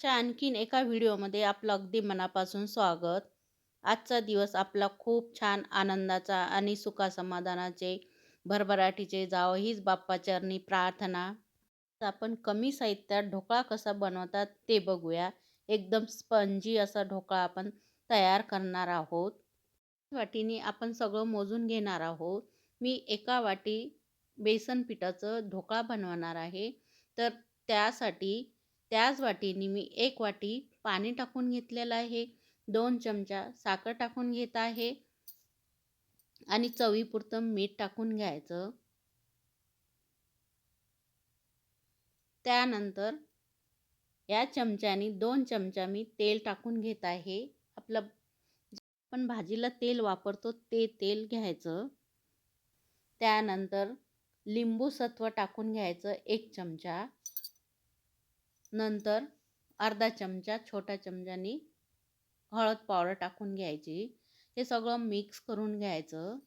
आजच्या आणखीन एका व्हिडिओमध्ये आपलं अगदी मनापासून स्वागत. आजचा दिवस आपला खूप छान आनंदाचा आणि सुखासमाधानाचे भरभराटीचे जावं हीच बाप्पाचरणी प्रार्थना. आपण कमी साहित्यात ढोकळा कसा बनवतात ते बघूया. एकदम स्पंजी असा ढोकळा आपण तयार करणार आहोत. वाटीने आपण सगळं मोजून घेणार आहोत. मी एका वाटी बेसन पिठाचं ढोकळा बनवणार आहे. तर त्यासाठी त्याच वाटीने मी एक वाटी पाणी टाकून घेतलेलं आहे. दोन चमचा साखर टाकून घेत आहे. आणि चवीपुरतं मीठ टाकून घ्यायचं. त्यानंतर या चमच्याने दोन चमचा मी तेल टाकून घेत आहे. आपलं आपण भाजीला तेल वापरतो ते तेल घ्यायचं. त्यानंतर लिंबू सत्व टाकून घ्यायचं एक चमचा. नंतर अर्धा चमचा छोट्या चमच्यानी हळद पावडर टाकून घ्यायची. हे सगळं मिक्स करून घ्यायचं.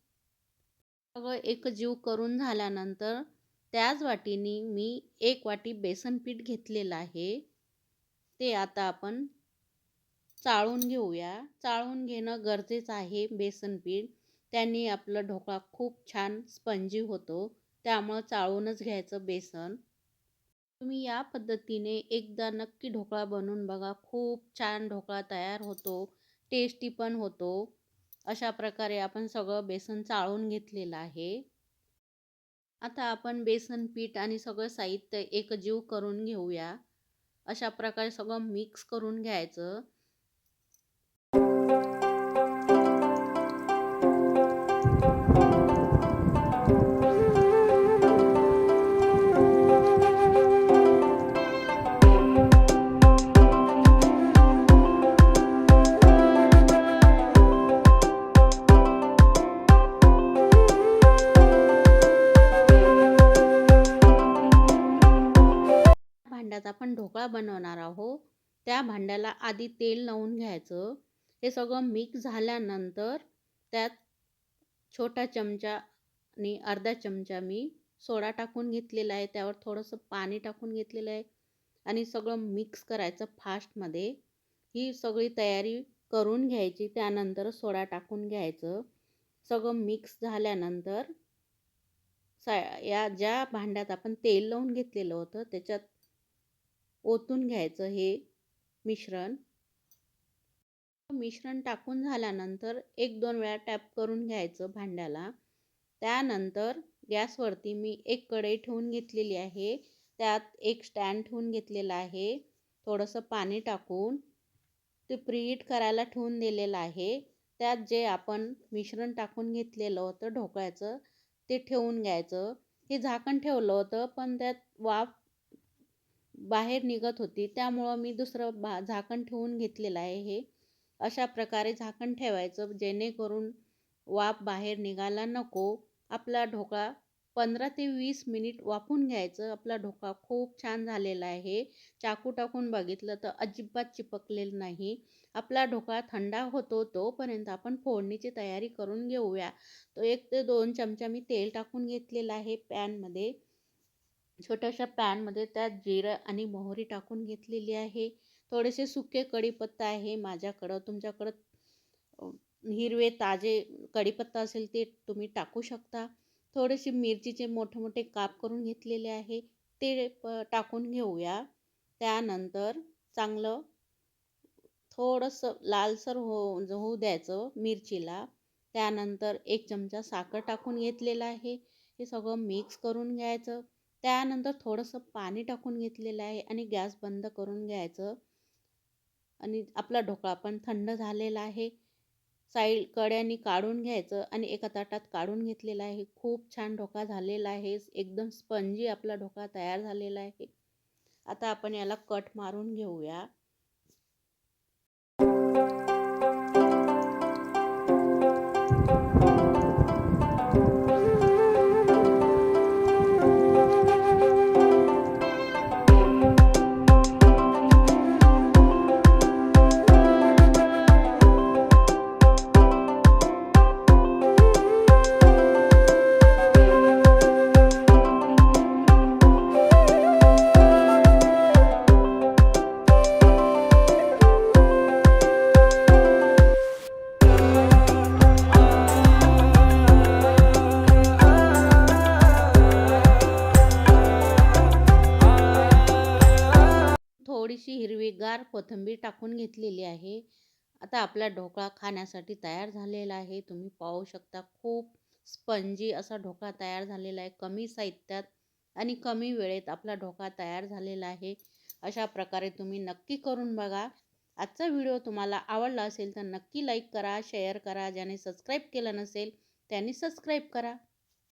सगळं एकजीव करून झाल्यानंतर त्याच वाटीने मी एक वाटी बेसन पीठ घेतलेलं आहे. ते आता आपण चाळून घेऊया. चाळून घेणं गरजेचं आहे बेसन पीठ. त्याने आपलं ढोकळा खूप छान स्पंजी होतो. त्यामुळं चाळूनच घ्यायचं बेसन. तुम्ही या पद्धतीने एकदा नक्की ढोकळा बनवून बघा. खूप छान ढोकळा तयार होतो. टेस्टी पण होतो. अशा प्रकारे आपण सगळं बेसन चाळून घेतलेलं आहे. आता आपण बेसन पीठ आणि सगळं साहित्य एकजीव करून घेऊया. अशा प्रकारे सगळं मिक्स करून घ्यायचं. भांड्यात आपण ढोकळा बनवणार आहोत. त्या भांड्याला आधी तेल लावून घ्यायचं. हे सगळं मिक्स झाल्यानंतर त्यात छोटा चमचा आणि अर्धा चमचा मी सोडा टाकून घेतलेला आहे. त्यावर थोडंसं पाणी टाकून घेतलेलं आहे. आणि सगळं मिक्स करायचं फास्टमध्ये ही सगळी तयारी करून घ्यायची. त्यानंतर सोडा टाकून घ्यायचं. सगळं मिक्स झाल्यानंतर सा या ज्या भांड्यात आपण तेल लावून घेतलेलं होतं त्याच्यात ओतून घ्यायचं हे मिश्रण. मिश्रण टाकून झाल्यानंतर एक दोन वेळा टॅप करून घ्यायचं भांड्याला. त्यानंतर गॅसवरती मी एक कढई ठेवून घेतलेली आहे. त्यात एक स्टँड ठेवून घेतलेला आहे. थोडंसं पाणी टाकून ते प्रीहीट करायला ठेवून दिलेलं आहे. त्यात जे आपण मिश्रण टाकून घेतलेलं होतं ढोकळ्याचं ते ठेवून घ्यायचं. हे झाकण ठेवलं होतं पण त्यात वाफ बाहेर निघत होती. त्यामुळं मी दुसरं बा झाकण ठेवून घेतलेलं आहे हे. अशा प्रकारे झाकण ठेवायचं जेणेकरून वाफ बाहेर निघायला नको. आपला ढोकळा पंधरा ते वीस मिनिट वाफून घ्यायचं. आपला ढोका खूप छान झालेला आहे. चाकू टाकून बघितलं तर अजिबात चिपकलेलं नाही. आपला ढोका थंडा होतो तोपर्यंत आपण फोडणीची तयारी करून घेऊया. तो एक ते दोन चमचा मी तेल टाकून घेतलेला आहे पॅनमध्ये. छोट्याशा पॅनमध्ये त्यात जिरं आणि मोहरी टाकून घेतलेली आहे. थोडेसे सुके कढीपत्ता आहे माझ्याकडं. तुमच्याकडं हिरवे ताजे कढीपत्ता असेल ते तुम्ही टाकू शकता. थोडेसे मिरचीचे मोठे मोठे काप करून घेतलेले आहे. ते प टाकून घेऊया. त्यानंतर चांगलं थोडंसं लालसर हो होऊ द्यायचं मिरचीला. त्यानंतर एक चमचा साखर टाकून घेतलेलं आहे. हे सगळं मिक्स करून घ्यायचं. त्यानंतर थोडंसं पाणी टाकून घेतलेलं आहे आणि गॅस बंद करून घ्यायचं. आणि आपला ढोकळा पण थंड झालेला आहे. साईड कड्यानी काढून घ्यायचं आणि एका ताटात काढून घेतलेलं आहे. खूप छान ढोका झालेला आहे. एकदम स्पंजी आपला ढोका तयार झालेला आहे. आता आपण याला कट मारून घेऊया. हिरवीगार कोथिंबीर टाकून घेतलेली आहे. आता आपला ढोकळा खाण्यासाठी तयार झालेला आहे. तुम्ही पाहू शकता खूप स्पंजी असा ढोकळा तयार झालेला आहे. कमी साहित्यात आणि कमी वेळेत आपला ढोकळा तयार झालेला आहे. अशा प्रकारे तुम्ही नक्की करून बघा. आजचा व्हिडिओ तुम्हाला आवडला असेल तर नक्की लाईक करा शेअर करा. ज्याने सबस्क्राईब केलं नसेल त्यांनी सबस्क्राईब करा.